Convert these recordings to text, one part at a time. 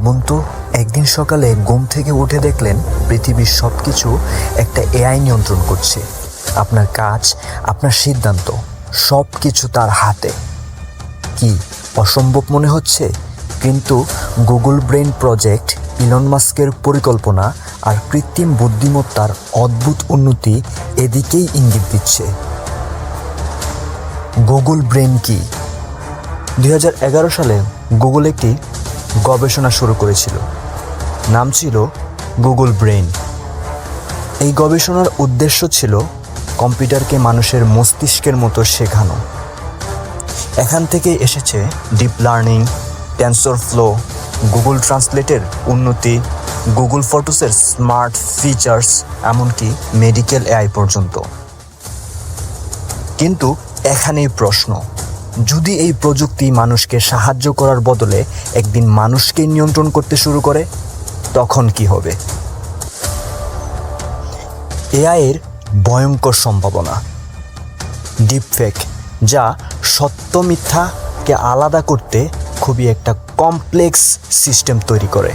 ভাবুন তো একদিন সকালে ঘুম থেকে উঠে দেখলেন পৃথিবীর সব কিছু একটা এআই নিয়ন্ত্রণ করছে। আপনার কাজ, আপনার সিদ্ধান্ত সব কিছু তার হাতে। কি অসম্ভব মনে হচ্ছে? কিন্তু গুগল ব্রেন প্রজেক্ট, ইলন মাস্কের পরিকল্পনা আর কৃত্রিম বুদ্ধিমত্তার অদ্ভুত উন্নতি এদিকেই ইঙ্গিত দিচ্ছে। গুগল ব্রেন কি? দু হাজার এগারো সালে গুগল একটি গবেষণা শুরু করেছিল। নাম ছিল গুগল ব্রেন এই গবেষণার উদ্দেশ্য ছিল কম্পিউটারকে মানুষের মস্তিষ্কের মতো শেখানো। এখান থেকে এসেছে deep learning, TensorFlow, Google ট্রান্সলেটের উন্নতি, গুগল ফটোসের স্মার্ট ফিচার্স, এমনকি মেডিকেল এআই পর্যন্ত। কিন্তু এখানেই প্রশ্ন যদি এই প্রযুক্তি মানুষকে সাহায্য করার বদলে একদিন মানুষকে নিয়ন্ত্রণ করতে শুরু করে, তখন কি হবে? এআই এর ভয়ঙ্কর সম্ভাবনা। ডিপফেক, যা সত্য মিথ্যাকে আলাদা করতে খুবই একটা কমপ্লেক্স সিস্টেম তৈরি করে।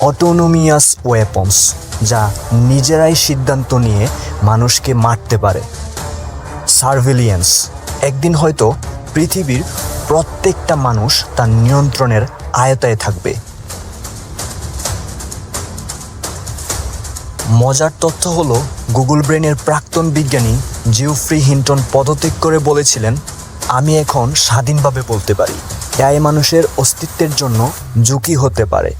অটোনোমিয়াস ওয়েপন্স, যা নিজেরাই সিদ্ধান্ত নিয়ে মানুষকে মারতে পারে। সার্ভেলিয়েন্স, একদিন হয়তো পৃথিবীর প্রত্যেকটা মানুষ তার নিয়ন্ত্রণের আয়তায় থাকবে। মজার তথ্য হলো, গুগল ব্রেনের প্রাক্তন বিজ্ঞানী জিওফ্রি হিন্টন পদত্যাগ করে বলেছিলেন, আমি এখন স্বাধীনভাবে বলতে পারি, এআই মানুষের অস্তিত্বের জন্য ঝুঁকি হতে পারে।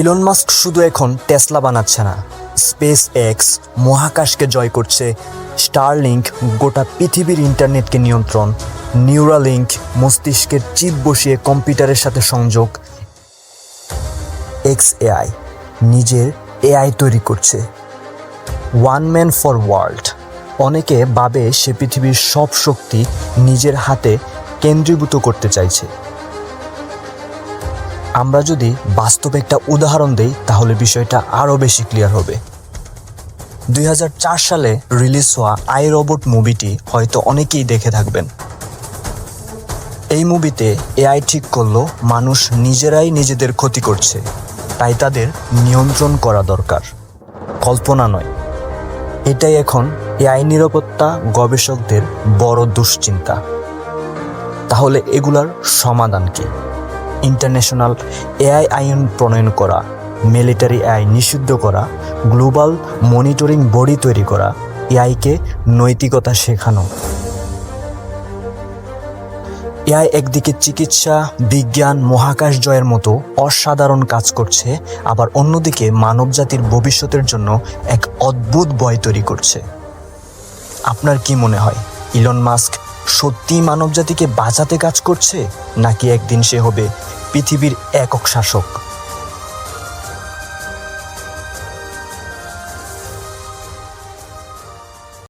ইলন মাস্ক শুধু এখন টেসলা বানাচ্ছে না স্পেস এক্স মহাকাশকে জয় করছে স্টারলিংক গোটা পৃথিবীর ইন্টারনেটকে নিয়ন্ত্রণ। নিউরালিংক মস্তিষ্কের চিপ বসিয়ে কম্পিউটারের সাথে সংযোগ। এক্স এআই নিজের এআই তৈরি করছে। One man for world. অনেকে ভাবে সে পৃথিবীর সব শক্তি নিজের হাতে কেন্দ্রীভূত করতে চাইছে। আমরা যদি বাস্তবে একটা উদাহরণ দেই, তাহলে বিষয়টা আরও বেশি ক্লিয়ার হবে। দুই হাজার চার সালে রিলিজ হওয়া আই রোবট মুভিটি হয়তো অনেকেই দেখে থাকবেন। এই মুভিতে এআই ঠিক করল মানুষ নিজেরাই নিজেদের ক্ষতি করছে, তাই তাদের নিয়ন্ত্রণ করা দরকার। কল্পনা নয়, এটাই এখন এআই নিরাপত্তা গবেষকদের বড় দুশ্চিন্তা। তাহলে এগুলার সমাধান কি? ইন্টারন্যাশনাল এআই আইন প্রণয়ন করা মিলিটারি এআই নিষিদ্ধ করা, গ্লোবাল মনিটরিং বডি তৈরি করা, এআইকে নৈতিকতা শেখানো। এআই একদিকে চিকিৎসা, বিজ্ঞান, মহাকাশ জয়ের মতো অসাধারণ কাজ করছে, আবার অন্যদিকে মানবজাতির ভবিষ্যতের জন্য এক অদ্ভুত বয় তৈরি করছে। আপনার কি মনে হয়, ইলন মাস্ক সত্যি মানবজাতিকে বাঁচাতে কাজ করছে, নাকি একদিন সে হবে পৃথিবীর একক শাসক?